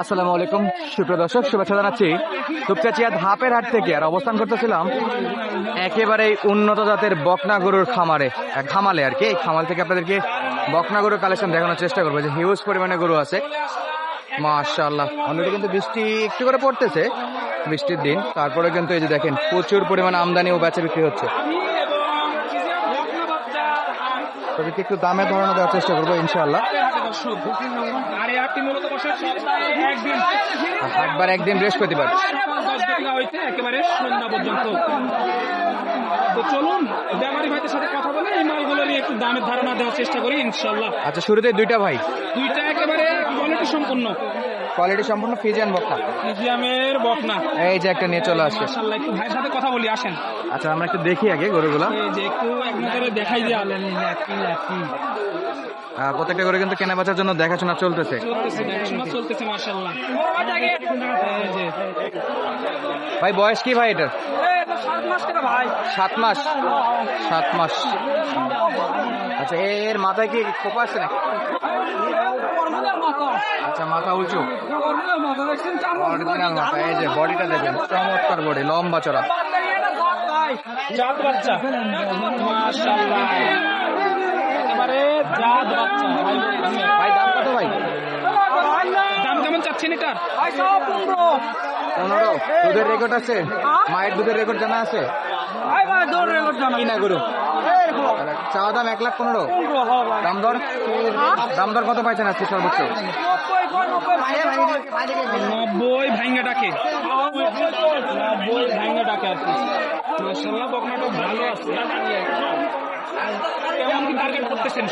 আসসালামু আলাইকুম, সুপ্রিয় দর্শক, শুভেচ্ছা জানাচ্ছি। দুপচাচিয়া ধাপের হাট থেকে আর অবস্থান করতেছিলাম একেবারে উন্নত জাতের বকনা গরুর খামারে খামালে আর কি। খামাল থেকে আপনাদেরকে বকনা গরুর কালেকশন দেখানোর চেষ্টা করব। যে হিউজ পরিমাণে গরু আছে। মাশাআল্লাহ অলরেডি কিন্তু বৃষ্টি একটু করে পড়তেছে, বৃষ্টির দিন। তারপরে কিন্তু এই যে দেখেন, প্রচুর পরিমাণে আমদানি ও বেচা বিক্রি হচ্ছে। তাদেরকে একটু দামে ধারণা দেওয়ার চেষ্টা করব বসে সপ্তাহে একদিন আর হাটবার একদিন বৃহস্পতিবার। একেবারে সন্ধ্যা পর্যন্ত তো চলুন ব্যাপারী ভাইদের সাথে কথা বলে এই মালগুলো নিয়ে একটু দামের ধারণা দেওয়ার চেষ্টা করি ইনশাল্লাহ আচ্ছা শুরুতে দুইটা ভাই। দুইটা একেবারে কোয়ালিটি সম্পন্ন। কোয়ালিটি সম্পূর্ণ ফিজিয়ান বক্তা মিউজিয়ামের বকনা। এই যে একটা নিয়ে চলে আসছে। মাশাল্লাহ একটু ভাইয়ের সাথে কথা বলি আসেন। আচ্ছা আমরা একটু দেখি আগে গরুগুলো। এই যে একটু এক নজরে দেখাই দিয়া আহ, প্রত্যেকটা গরু কিন্তু কেনা বেচার জন্য দেখাশোনা চলতেছে। ভাই বয়স কি ভাই এটার? ভাই। সাত মাস। সাত মাস। আচ্ছা এর মাথায় কি খোপা আছে নাকি? আচ্ছা মাথা উঁচু। অরিজিনাল মাথা এই যে বডিটা দেখেন চমৎকার বডি লম্বা চড়া। জাত বাচ্চা মাশাআল্লাহ একেবারে জাত বাচ্চা ভাই দাম কত ভাই? দাম কেমন চাচ্ছেন এটার পনেরো। দুধের রেকর্ড আছে? মায়ের দুধের রেকর্ড জানা আছে? কি না গরু? চাওয়া দাম এক লাখ পনেরো। দাম দর? দাম দর কত পাইছেন আজকে সর্বোচ্চ? নব্বই ভাঙ্গা ডাকে ডাকে কেমন কি টার্গেট করতেছেন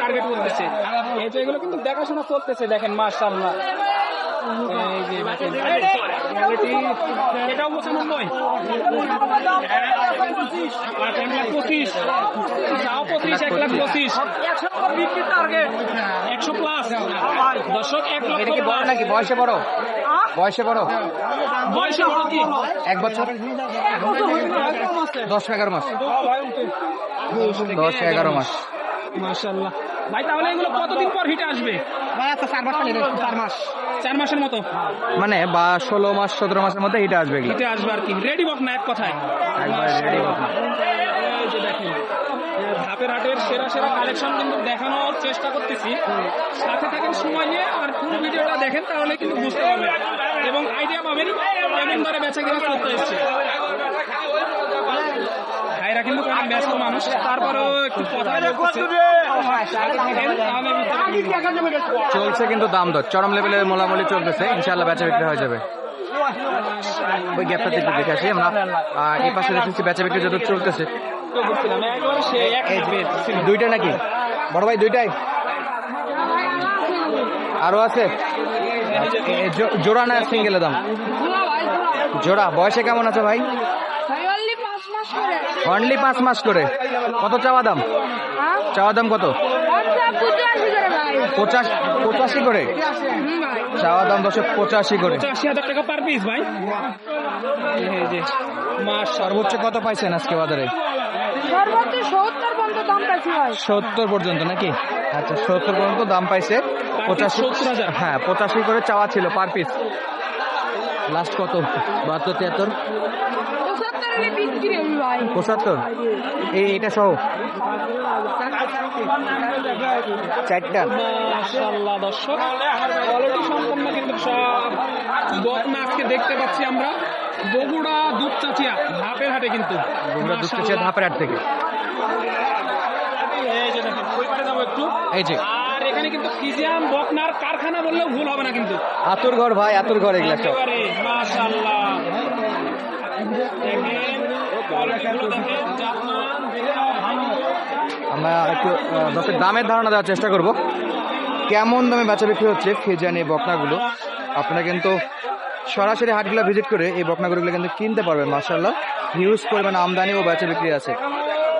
টার্গেট করতেছে। এগুলো কিন্তু দেখাশোনা চলতেছে, দেখেন মাসাল্লাহ এই যে দেখেন quality, এটাও পঁচানব্বই এক লাখ পঁচিশ পঁচিশ এক লাখ পঁচিশ একশো প্লাস দর্শক এক লক্ষ এটা কি বড় নাকি বয়সে বড় বয়সে বড় বয়সে বড় কি এক বছর দশ এগারো মাস দশ এগারো মাস মাশাল্লাহ। ভাই তাহলে এগুলো কতদিন পর হিটে আসবে? চার মাসের মতো? মানে বা ষোলো মাস সতেরো মাসের মধ্যে এটা আসবে হিটে আসবে আর কি। রেডি বক না এক কথায়? ready বক না। এই যে দেখেন ধাপের হাটের সেরা সেরা কালেকশন কিন্তু দেখানোর চেষ্টা করতেছি। সাথে থাকেন সময় নিয়ে আর পুরো ভিডিওটা দেখেন তাহলে কিন্তু বুঝতে পারবেন। এবং আইডিয়া পাবেন কেমন দরে বেচা কিনা করতে এসছে। ভাইরা কিন্তু অনেক ব্যস্ত মানুষ। তারপরেও একটু কথা। চলছে কিন্তু দাম দর। চরম লেভেলের মোলামুলি চলতেছে। ইনশাল্লাহ বেচা বিক্রি হয়ে যাবে। ওই গ্যাপটা একটু দেখে আসি আমরা। আর এই পাশে দেখেছি বেচা বিক্রি যত চলতেছে। দুইটা নাকি? বড় ভাই দুইটাই? আরও আছে? জোড়া না সিঙ্গেলের দাম? জোড়া বয়সে কেমন আছে ভাই অনলি পাঁচ মাস করে অনলি পাঁচ মাস করে। কত চাওয়া দাম? হ্যাঁ? চাওয়া দাম কত? পঁচাশি করে পঁচাশ পঁচাশি করে? চাওয়া দাম দশ পঁচাশি করে। পঁচাশি হাজার টাকা পার পিস ভাই। মাস সর্বোচ্চ কত পাইছেন আজকে বাজারে? সত্তর পর্যন্ত দাম পাইছি ভাই। সত্তর পর্যন্ত নাকি? আচ্ছা সত্তর পর্যন্ত দাম পাইছে। পঁচাশি 70,000 হ্যাঁ পঁচাশি করে চাওয়া ছিল পার পিস লাস্ট কত? বাহাত্তর তিয়াত্তর? পঁচাত্তর? এই এটা সহ। চারটা। মাশাআল্লাহ দর্শক কোয়ালিটি সম্পন্ন কিন্তু সব বকনা আজকে দেখতে পাচ্ছি আমরা। বগুড়া দুপচাচিয়া ধাপের হাটে কিন্তু। বগুড়া দুপচাচিয়া ধাপের হাট থেকে। এই যে দেখেন একটু। এই যে। এখানে কিন্তু ফিজিয়াম বকনার কারখানা বললেও ভুল হবে না কিন্তু। আতুর ঘর ভাই আতুর ঘর এগুলো সব। মাশাআল্লাহ। আমরা একটু দশের দামের ধারণা দেওয়ার চেষ্টা করব। কেমন দামে বেচা বিক্রি হচ্ছে ফেজান এই বকনাগুলো? আপনারা কিন্তু সরাসরি হাটগুলো ভিজিট করে এই বকনাগুলোগুলো কিন্তু কিনতে পারবেন মার্শাল্লাহ হিউজ পরিমাণ আমদানি ও বেচা বিক্রি আছে।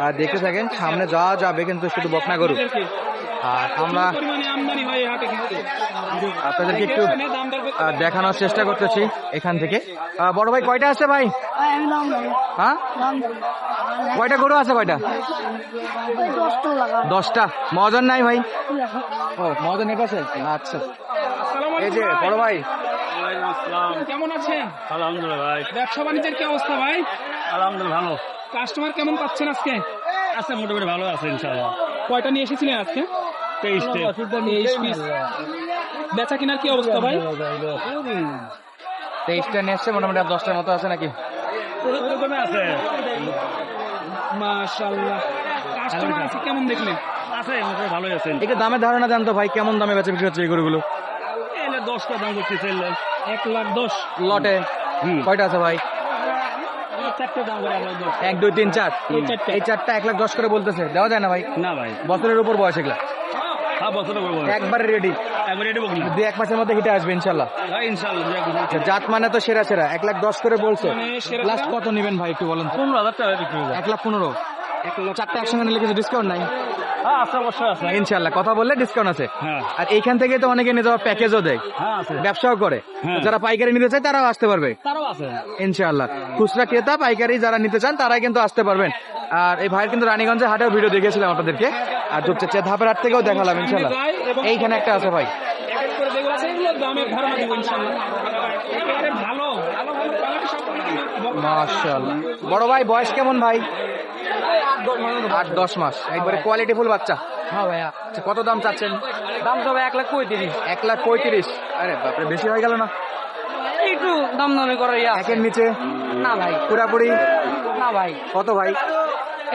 আর দেখতে থাকেন সামনে যা যাবে কিন্তু শুধু বকনা গরু। আর আমরা হয় আপনাদেরকে একটু দেখানোর চেষ্টা করতেছি এখান থেকে। বড় ভাই কয়টা আছে ভাই? হ্যাঁ? কয়টা গরু আছে কয়টা? দশটা মজন নাই ভাই? ও মজন এর পাশে? আচ্ছা। এই যে বড় ভাই। কেমন আছেন? আলহামদুলিল্লাহ ভাই। ব্যবসা বাণিজ্যের কি অবস্থা ভাই? আলহামদুলিল্লাহ ভালো। কাস্টমার কেমন পাচ্ছেন আজকে? আচ্ছা মোটামুটি ভালো আছে ইনশাআল্লাহ। কয়টা নিয়ে এসেছিলেন আজকে? তেইশটে তেইশ পিস। বেচা কেনার কি অবস্থা ভাই? তেইশটা নিয়ে এসছে মোটামুটি আর দশটার মতো আছে নাকি? আছে মাশাআল্লাহ। কাস্টমার আছে কেমন দেখলেন আছে ভালোই আছে। একটু দামের ধারণা দেন তো ভাই কেমন দামে বেচা বিক্রি হচ্ছে এই গরুগুলো? এলে দশটা দাম করতেছে এক লাখ দশ। লটে? কয়টা আছে ভাই? করে এক দুই তিন চার? এই এই চারটা এক লাখ দশ করে বলতেছে দেওয়া যায় না ভাই? না ভাই। বছরের উপর বয়স এগুলা। হ্যাঁ বছরে করব একবারে রেডি একবার এটি বকি দুই এক মাসের মধ্যে হিটে আসবে ইনশাল্লাহ হ্যাঁ ইনশাআল্লাহ জাত মানে তো সেরা সেরা। এক লাখ দশ করে বলছে। মানে লাস্ট কত নেবেন ভাই একটু বলেন পনেরো হাজার টাকা বিক্রি এক লাখ পনেরো। চারটা একসঙ্গে নিলে কিছু ডিসকাউন্ট নাই? হ্যাঁ ইনশাল্লাহ কথা বললে ডিসকাউন্ট আছে। হ্যাঁ। আর এইখান থেকে তো অনেকে নিয়ে যাওয়া প্যাকেজও দেয়। হ্যাঁ ব্যবসাও করে। হ্যাঁ। যারা পাইকারি নিতে চায় তারাও আসতে পারবে। ইনশাআল্লাহ। খুচরা ক্রেতা পাইকারি যারা নিতে চান তারাই কিন্তু আসতে পারবেন। আর এই ভাইয়ের কিন্তু রানীগঞ্জে হাটেও ভিডিও দেখেছিলাম আপনাদেরকে। আর দুপচাচিয়া ধাপের হাট থেকেও দেখালাম ইনশাআল্লাহ এইখানে একটা আছে ভাই। এক এক করে যেগুলো আছে এগুলো দামের ধারণা দিব ইনশাআল্লাহ একেবারে ভালো ভালো ভালো কোয়ালিটি সব মাশাআল্লাহ। বড় ভাই বয়স কেমন ভাই? আট দশ মাস। একবারে কোয়ালিটি ফুল বাচ্চা। হ্যাঁ ভাইয়া। আচ্ছা, কত দাম চাচ্ছেন? দাম তো এক লাখ পঁয়ত্রিশ। এক লাখ পঁয়ত্রিশ। আরে বাপরে বেশি হয়ে গেল না? একটু দাম দামি করে ইয়া একের নিচে? না ভাই। পুরাপুরি? না ভাই। কত ভাই?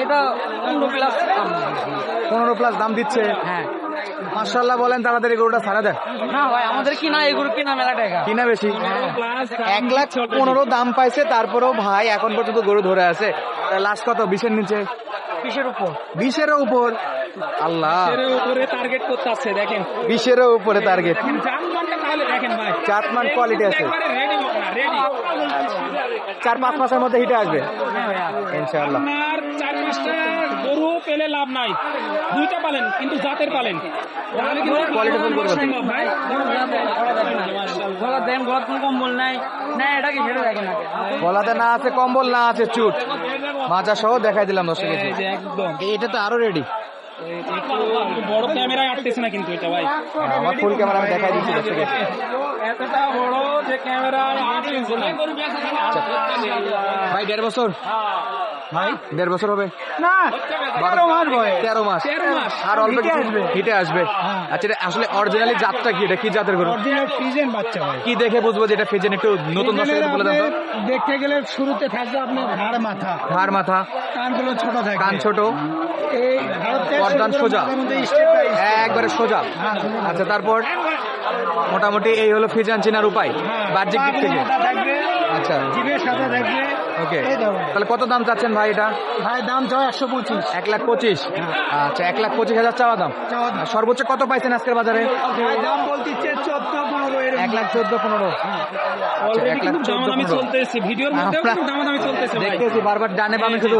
এটা পনেরো প্লাস পনেরো প্লাস দাম দিচ্ছে। হ্যাঁ। মার্শাল্লাহ বলেন তাড়াতাড়ি গরুটা ছাড়া দেন। না ভাই আমাদের কিনা এগুলো কিনা মেলা টাকা। কিনা বেশি। এক লাখ পনেরো দাম পাইছে তারপরেও ভাই এখন পর্যন্ত গরু ধরে আছে। লাস্ট কত? বিশের নিচে? কিসের উপর। বিশেরও উপর। আল্লাহ। উপরে টার্গেট করতে আছে দেখেন। বিশেরও উপরে টার্গেট দেখেন জানমানটা তাহলে দেখেন ভাই। চাতমান কোয়ালিটি আছে। চার পাঁচ মাসের মধ্যে হিটে আসবে। ইনশাআল্লাহ। পেলে লাভ নাই। দুইটা পালেন কিন্তু জাতের পালেন। তাহলে কিন্তু Quality full গরু। সম্ভব ভাই। গলা দেন গলা কোনো কম্বল নাই। না এটা কি দেখেন গলাতে না আছে কম্বল না আছে চুট। মাজা সহ দেখাই দিলাম একদম। এটা তো আরও রেডি বড় ক্যামেরায় আটতেছে না কিন্তু এটা ভাই। আমার ফুল ক্যামেরা আমি দেখাই দিচ্ছি দর্শকের এতটা বড় যে ক্যামেরা ভাই দেড় বছর। ভাই দেড় বছর হবে। না তেরো মাস তেরো মাস। তেরো মাস। আর অল্প হিটে আসবে। আচ্ছা এটা আসলে অরিজিনালি জাতটা কি? এটা কি জাতের গরু? অরিজিনাল ফ্রিজেন বাচ্চা ভাই। কি দেখে বুঝব যে এটা ফিজেন একটু নতুন বলে দেন দেখতে গেলে শুরুতে থাকবে আপনার ঘাড় মাথা। ঘাড় মাথা। কানগুলো ছোট থাকে। কান ছোট। এই গর্দান সোজা। একবারে সোজা। আচ্ছা তারপর মোটামুটি এই হলো ফিজান চিনার উপায়। বাহ্যিক দিক থেকে। আচ্ছা। সাদা থাকবে। ওকে তাহলে কত দাম চাচ্ছেন ভাই এটা? ভাই দাম চাও একশো পঁচিশ। এক লাখ পঁচিশ? আচ্ছা এক লাখ পঁচিশ হাজার চাওয়া দাম। সর্বোচ্চ কত পাইছেন আজকের বাজারে? ভাই দাম বলতেছে চোদ্দ পনেরো এক লাখ চোদ্দ পনেরো। দেখতেছি বারবার ডানে বামে শুধু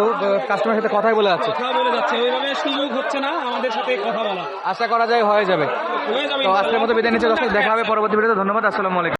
কাস্টমারের সাথে কথাই বলে যাচ্ছে। কথা বলে যাচ্ছে ওইভাবে সুযোগ হচ্ছে না আমাদের সাথে কথা বলা আশা করা যায় হয়ে যাবে। তো আজকের মতো বিদায় নিচ্ছে দেখা হবে পরবর্তী ভিডিওতে। ধন্যবাদ আসসালামু আলাইকুম।